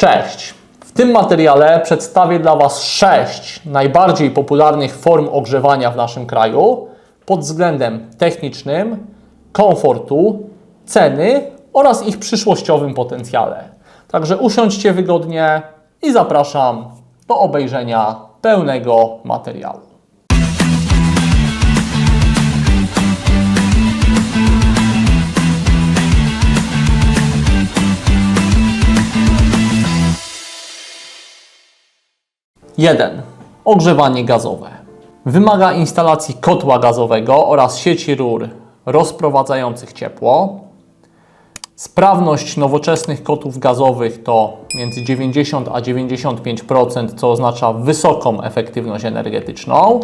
Cześć! W tym materiale przedstawię dla Was sześć najbardziej popularnych form ogrzewania w naszym kraju pod względem technicznym, komfortu, ceny oraz ich przyszłościowym potencjale. Także usiądźcie wygodnie i zapraszam do obejrzenia pełnego materiału. Jeden. Ogrzewanie gazowe. Wymaga instalacji kotła gazowego oraz sieci rur rozprowadzających ciepło. Sprawność nowoczesnych kotłów gazowych to między 90 a 95%, co oznacza wysoką efektywność energetyczną.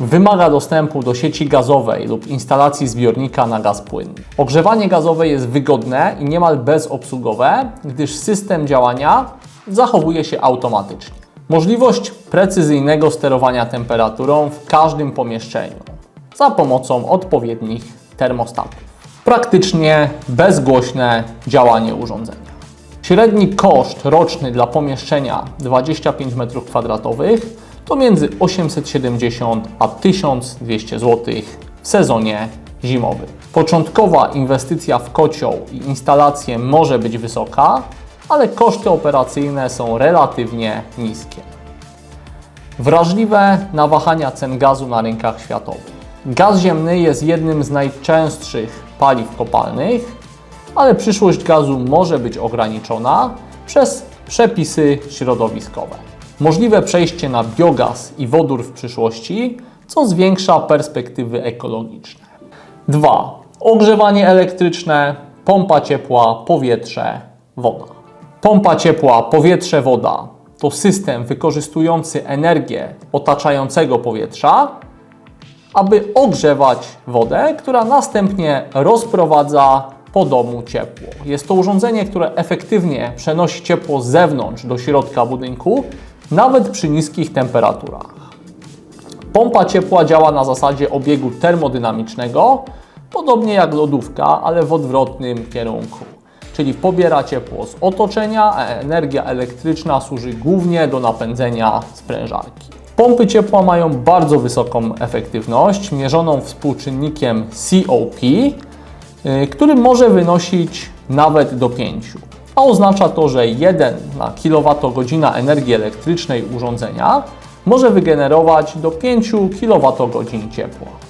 Wymaga dostępu do sieci gazowej lub instalacji zbiornika na gaz płynny. Ogrzewanie gazowe jest wygodne i niemal bezobsługowe, gdyż system działania zachowuje się automatycznie. Możliwość precyzyjnego sterowania temperaturą w każdym pomieszczeniu za pomocą odpowiednich termostatów. Praktycznie bezgłośne działanie urządzenia. Średni koszt roczny dla pomieszczenia 25 m2 to między 870 a 1200 zł w sezonie zimowym. Początkowa inwestycja w kocioł i instalację może być wysoka, ale koszty operacyjne są relatywnie niskie. Wrażliwe na wahania cen gazu na rynkach światowych. Gaz ziemny jest jednym z najczęstszych paliw kopalnych, ale przyszłość gazu może być ograniczona przez przepisy środowiskowe. Możliwe przejście na biogaz i wodór w przyszłości, co zwiększa perspektywy ekologiczne. 2. Ogrzewanie elektryczne, pompa ciepła, powietrze, woda. Pompa ciepła, powietrze, woda to system wykorzystujący energię otaczającego powietrza, aby ogrzewać wodę, która następnie rozprowadza po domu ciepło. Jest to urządzenie, które efektywnie przenosi ciepło z zewnątrz do środka budynku, nawet przy niskich temperaturach. Pompa ciepła działa na zasadzie obiegu termodynamicznego, podobnie jak lodówka, ale w odwrotnym kierunku. Czyli pobiera ciepło z otoczenia, a energia elektryczna służy głównie do napędzenia sprężarki. Pompy ciepła mają bardzo wysoką efektywność, mierzoną współczynnikiem COP, y, który może wynosić nawet do 5. A oznacza to, że 1 na kWh energii elektrycznej urządzenia może wygenerować do 5 kWh ciepła.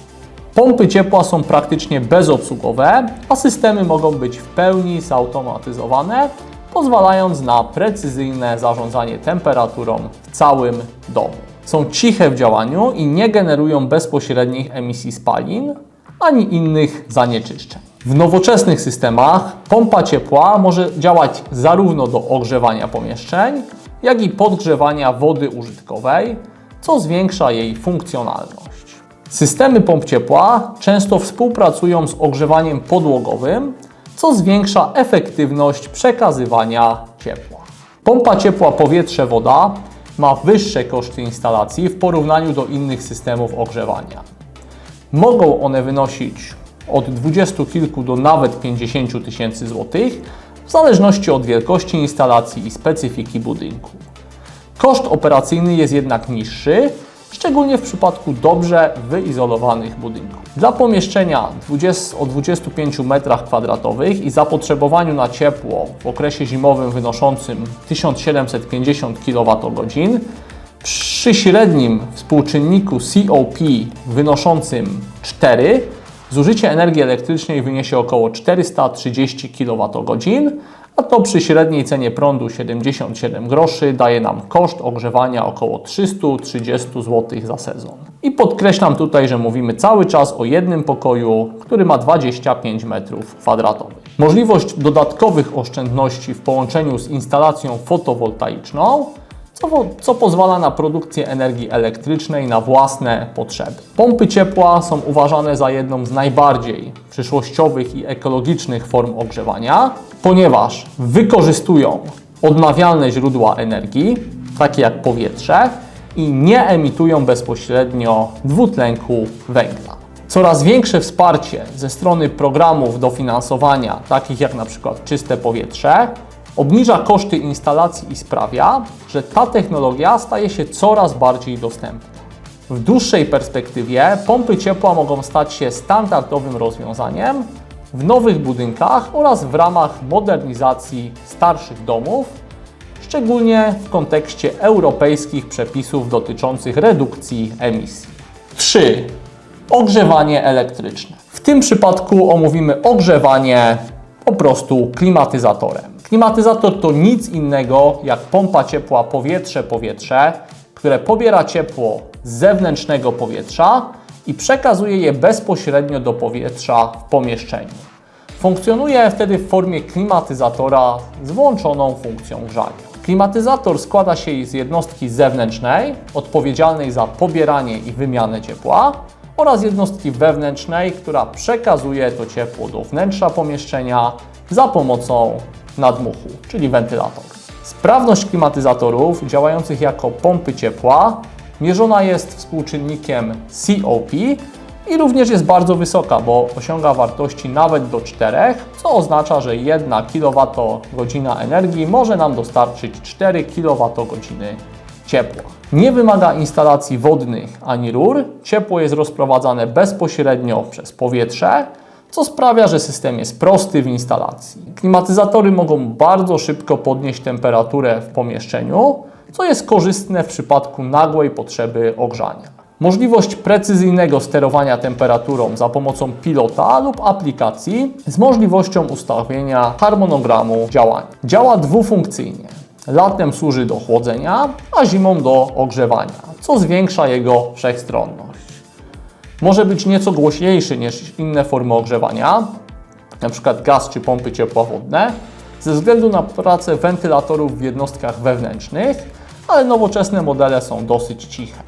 Pompy ciepła są praktycznie bezobsługowe, a systemy mogą być w pełni zautomatyzowane, pozwalając na precyzyjne zarządzanie temperaturą w całym domu. Są ciche w działaniu i nie generują bezpośrednich emisji spalin ani innych zanieczyszczeń. W nowoczesnych systemach pompa ciepła może działać zarówno do ogrzewania pomieszczeń, jak i podgrzewania wody użytkowej, co zwiększa jej funkcjonalność. Systemy pomp ciepła często współpracują z ogrzewaniem podłogowym, co zwiększa efektywność przekazywania ciepła. Pompa ciepła powietrze-woda ma wyższe koszty instalacji w porównaniu do innych systemów ogrzewania. Mogą one wynosić od 20 kilku do nawet 50 tysięcy złotych, w zależności od wielkości instalacji i specyfiki budynku. Koszt operacyjny jest jednak niższy, szczególnie w przypadku dobrze wyizolowanych budynków. Dla pomieszczenia 20, o 25 m2 i zapotrzebowaniu na ciepło w okresie zimowym wynoszącym 1750 kWh przy średnim współczynniku COP wynoszącym 4 zużycie energii elektrycznej wyniesie około 430 kWh, a to przy średniej cenie prądu 77 groszy daje nam koszt ogrzewania około 330 zł za sezon. I podkreślam tutaj, że mówimy cały czas o jednym pokoju, który ma 25 m2. Możliwość dodatkowych oszczędności w połączeniu z instalacją fotowoltaiczną co, pozwala na produkcję energii elektrycznej na własne potrzeby. Pompy ciepła są uważane za jedną z najbardziej przyszłościowych i ekologicznych form ogrzewania, ponieważ wykorzystują odnawialne źródła energii, takie jak powietrze, i nie emitują bezpośrednio dwutlenku węgla. Coraz większe wsparcie ze strony programów dofinansowania, takich jak na przykład Czyste Powietrze, Obniża koszty instalacji i sprawia, że ta technologia staje się coraz bardziej dostępna. W dłuższej perspektywie pompy ciepła mogą stać się standardowym rozwiązaniem w nowych budynkach oraz w ramach modernizacji starszych domów, szczególnie w kontekście europejskich przepisów dotyczących redukcji emisji. 3. Ogrzewanie elektryczne. W tym przypadku omówimy ogrzewanie po prostu klimatyzatorem. Klimatyzator to nic innego jak pompa ciepła powietrze-powietrze, które pobiera ciepło z zewnętrznego powietrza i przekazuje je bezpośrednio do powietrza w pomieszczeniu. Funkcjonuje wtedy w formie klimatyzatora z włączoną funkcją grzania. Klimatyzator składa się z jednostki zewnętrznej, odpowiedzialnej za pobieranie i wymianę ciepła, oraz jednostki wewnętrznej, która przekazuje to ciepło do wnętrza pomieszczenia za pomocą nadmuchu, czyli wentylator. Sprawność klimatyzatorów działających jako pompy ciepła mierzona jest współczynnikiem COP i również jest bardzo wysoka, bo osiąga wartości nawet do 4, co oznacza, że 1 kWh energii może nam dostarczyć 4 kWh Nie wymaga instalacji wodnych ani rur, ciepło jest rozprowadzane bezpośrednio przez powietrze, co sprawia, że system jest prosty w instalacji. Klimatyzatory mogą bardzo szybko podnieść temperaturę w pomieszczeniu, co jest korzystne w przypadku nagłej potrzeby ogrzania. Możliwość precyzyjnego sterowania temperaturą za pomocą pilota lub aplikacji z możliwością ustawienia harmonogramu działania. Działa dwufunkcyjnie. Latem służy do chłodzenia, a zimą do ogrzewania, co zwiększa jego wszechstronność. Może być nieco głośniejszy niż inne formy ogrzewania, np. gaz czy pompy ciepłowodne, ze względu na pracę wentylatorów w jednostkach wewnętrznych, ale nowoczesne modele są dosyć ciche.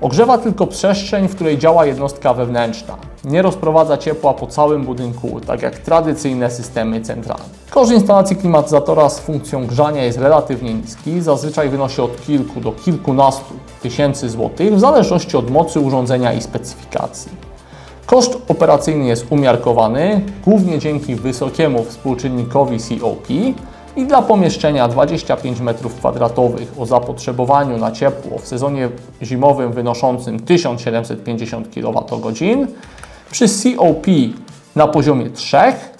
Ogrzewa tylko przestrzeń, w której działa jednostka wewnętrzna. Nie rozprowadza ciepła po całym budynku, tak jak tradycyjne systemy centralne. Koszt instalacji klimatyzatora z funkcją grzania jest relatywnie niski, zazwyczaj wynosi od kilku do kilkunastu tysięcy złotych, w zależności od mocy urządzenia i specyfikacji. Koszt operacyjny jest umiarkowany, głównie dzięki wysokiemu współczynnikowi COP, i dla pomieszczenia 25 m2 o zapotrzebowaniu na ciepło w sezonie zimowym wynoszącym 1750 kWh przy COP na poziomie 3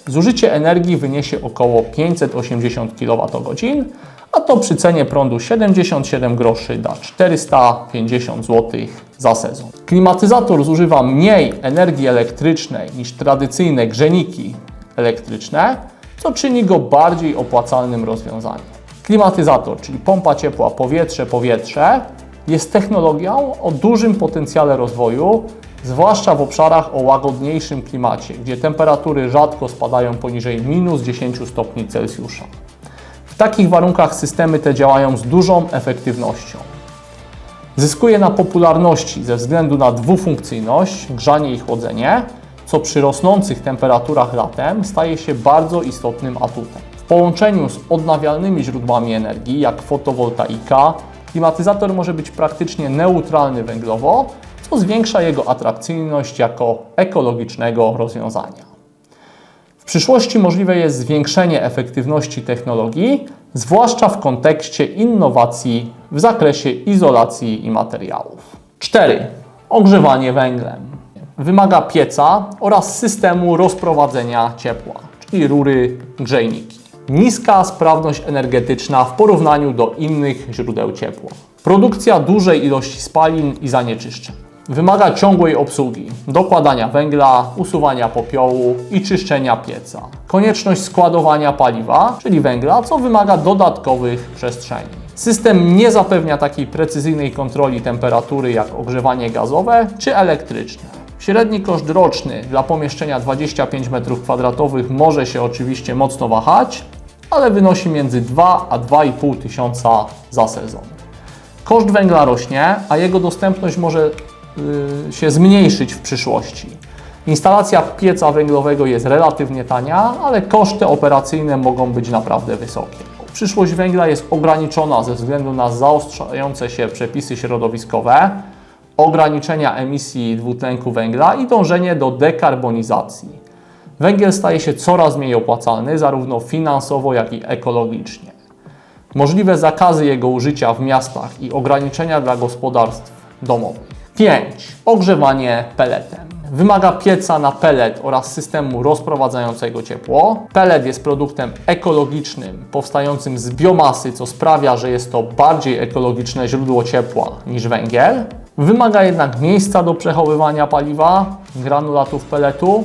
zużycie energii wyniesie około 580 kWh, a to przy cenie prądu 77 groszy da 450 zł za sezon. Klimatyzator zużywa mniej energii elektrycznej niż tradycyjne grzejniki elektryczne, co czyni go bardziej opłacalnym rozwiązaniem. Klimatyzator, czyli pompa ciepła powietrze-powietrze, jest technologią o dużym potencjale rozwoju, zwłaszcza w obszarach o łagodniejszym klimacie, gdzie temperatury rzadko spadają poniżej minus 10 stopni Celsjusza. W takich warunkach systemy te działają z dużą efektywnością. Zyskuje na popularności ze względu na dwufunkcyjność, grzanie i chłodzenie, co przy rosnących temperaturach latem staje się bardzo istotnym atutem. W połączeniu z odnawialnymi źródłami energii, jak fotowoltaika, klimatyzator może być praktycznie neutralny węglowo, co zwiększa jego atrakcyjność jako ekologicznego rozwiązania. W przyszłości możliwe jest zwiększenie efektywności technologii, zwłaszcza w kontekście innowacji w zakresie izolacji i materiałów. 4. Ogrzewanie węglem wymaga pieca oraz systemu rozprowadzenia ciepła, czyli rury grzejniki. Niska sprawność energetyczna w porównaniu do innych źródeł ciepła. Produkcja dużej ilości spalin i zanieczyszczeń. Wymaga ciągłej obsługi, dokładania węgla, usuwania popiołu i czyszczenia pieca. Konieczność składowania paliwa, czyli węgla, co wymaga dodatkowych przestrzeni. System nie zapewnia takiej precyzyjnej kontroli temperatury jak ogrzewanie gazowe czy elektryczne. Średni koszt roczny dla pomieszczenia 25 m2 może się oczywiście mocno wahać, ale wynosi między 2 a 2,5 tysiąca za sezon. Koszt węgla rośnie, a jego dostępność może yy, się zmniejszyć w przyszłości. Instalacja pieca węglowego jest relatywnie tania, ale koszty operacyjne mogą być naprawdę wysokie. Przyszłość węgla jest ograniczona ze względu na zaostrzające się przepisy środowiskowe, ograniczenia emisji dwutlenku węgla i dążenie do dekarbonizacji. Węgiel staje się coraz mniej opłacalny, zarówno finansowo, jak i ekologicznie. Możliwe zakazy jego użycia w miastach i ograniczenia dla gospodarstw domowych. 5. Ogrzewanie peletem. Wymaga pieca na pelet oraz systemu rozprowadzającego ciepło. Pelet jest produktem ekologicznym, powstającym z biomasy, co sprawia, że jest to bardziej ekologiczne źródło ciepła niż węgiel. Wymaga jednak miejsca do przechowywania paliwa, granulatów peletu.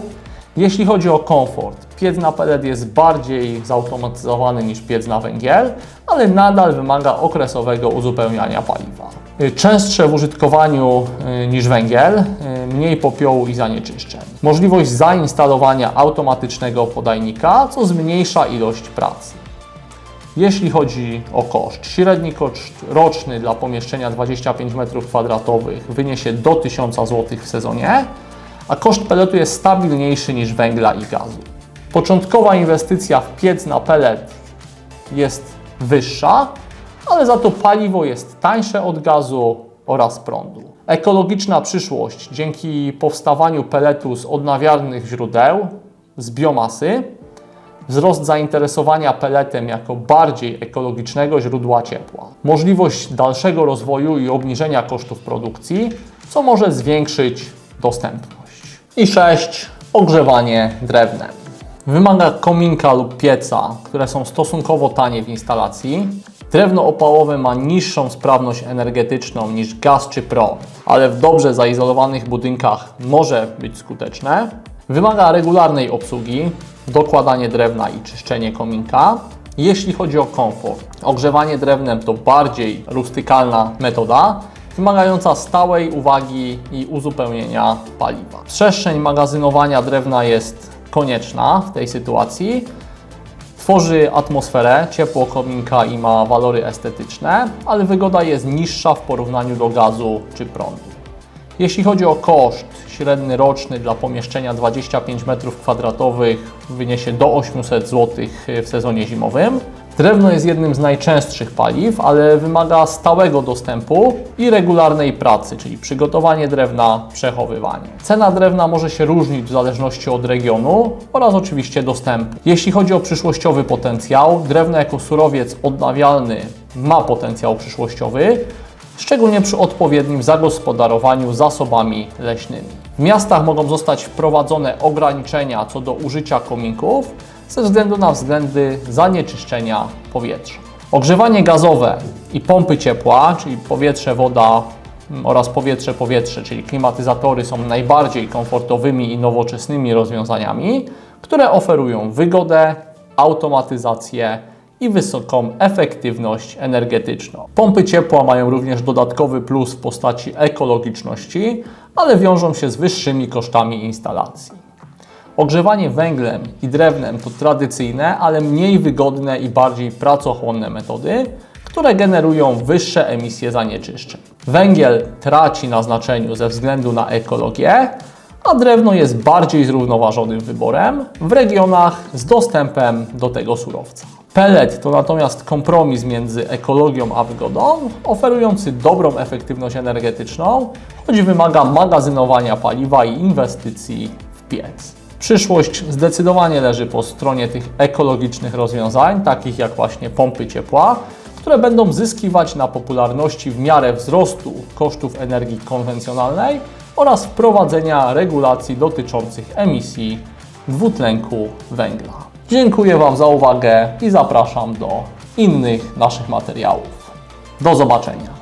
Jeśli chodzi o komfort, piec na pelet jest bardziej zautomatyzowany niż piec na węgiel, ale nadal wymaga okresowego uzupełniania paliwa. Częstsze w użytkowaniu y, niż węgiel, y, mniej popiołu i zanieczyszczeń. Możliwość zainstalowania automatycznego podajnika, co zmniejsza ilość pracy. Jeśli chodzi o koszt, średni koszt roczny dla pomieszczenia 25 m2 wyniesie do 1000 zł w sezonie, a koszt peletu jest stabilniejszy niż węgla i gazu. Początkowa inwestycja w piec na pelet jest wyższa, ale za to paliwo jest tańsze od gazu oraz prądu. Ekologiczna przyszłość dzięki powstawaniu peletu z odnawialnych źródeł, z biomasy, wzrost zainteresowania peletem jako bardziej ekologicznego źródła ciepła, możliwość dalszego rozwoju i obniżenia kosztów produkcji, co może zwiększyć dostępność. I 6. Ogrzewanie drewnem. Wymaga kominka lub pieca, które są stosunkowo tanie w instalacji. Drewno opałowe ma niższą sprawność energetyczną niż gaz czy prąd, ale w dobrze zaizolowanych budynkach może być skuteczne. Wymaga regularnej obsługi, dokładanie drewna i czyszczenie kominka. Jeśli chodzi o komfort, ogrzewanie drewnem to bardziej rustykalna metoda, wymagająca stałej uwagi i uzupełnienia paliwa. Przestrzeń magazynowania drewna jest konieczna w tej sytuacji. Tworzy atmosferę, ciepło kominka i ma walory estetyczne, ale wygoda jest niższa w porównaniu do gazu czy prądu. Jeśli chodzi o koszt, średni roczny dla pomieszczenia 25 m2 wyniesie do 800 zł w sezonie zimowym. Drewno jest jednym z najczęstszych paliw, ale wymaga stałego dostępu i regularnej pracy, czyli przygotowanie drewna, przechowywanie. Cena drewna może się różnić w zależności od regionu oraz oczywiście dostępu. Jeśli chodzi o przyszłościowy potencjał, drewno jako surowiec odnawialny ma potencjał przyszłościowy, szczególnie przy odpowiednim zagospodarowaniu zasobami leśnymi. W miastach mogą zostać wprowadzone ograniczenia co do użycia kominków ze względu na względy zanieczyszczenia powietrza. Ogrzewanie gazowe i pompy ciepła, czyli powietrze, woda mm, oraz powietrze-powietrze, czyli klimatyzatory są najbardziej komfortowymi i nowoczesnymi rozwiązaniami, które oferują wygodę, automatyzację i wysoką efektywność energetyczną. Pompy ciepła mają również dodatkowy plus w postaci ekologiczności, ale wiążą się z wyższymi kosztami instalacji. Ogrzewanie węglem i drewnem to tradycyjne, ale mniej wygodne i bardziej pracochłonne metody, które generują wyższe emisje zanieczyszczeń. Węgiel traci na znaczeniu ze względu na ekologię, a drewno jest bardziej zrównoważonym wyborem w regionach z dostępem do tego surowca. Pellet to natomiast kompromis między ekologią a wygodą, oferujący dobrą efektywność energetyczną, choć wymaga magazynowania paliwa i inwestycji w piec. Przyszłość zdecydowanie leży po stronie tych ekologicznych rozwiązań, takich jak właśnie pompy ciepła, które będą zyskiwać na popularności w miarę wzrostu kosztów energii konwencjonalnej oraz wprowadzenia regulacji dotyczących emisji dwutlenku węgla. Dziękuję Wam za uwagę i zapraszam do innych naszych materiałów. Do zobaczenia.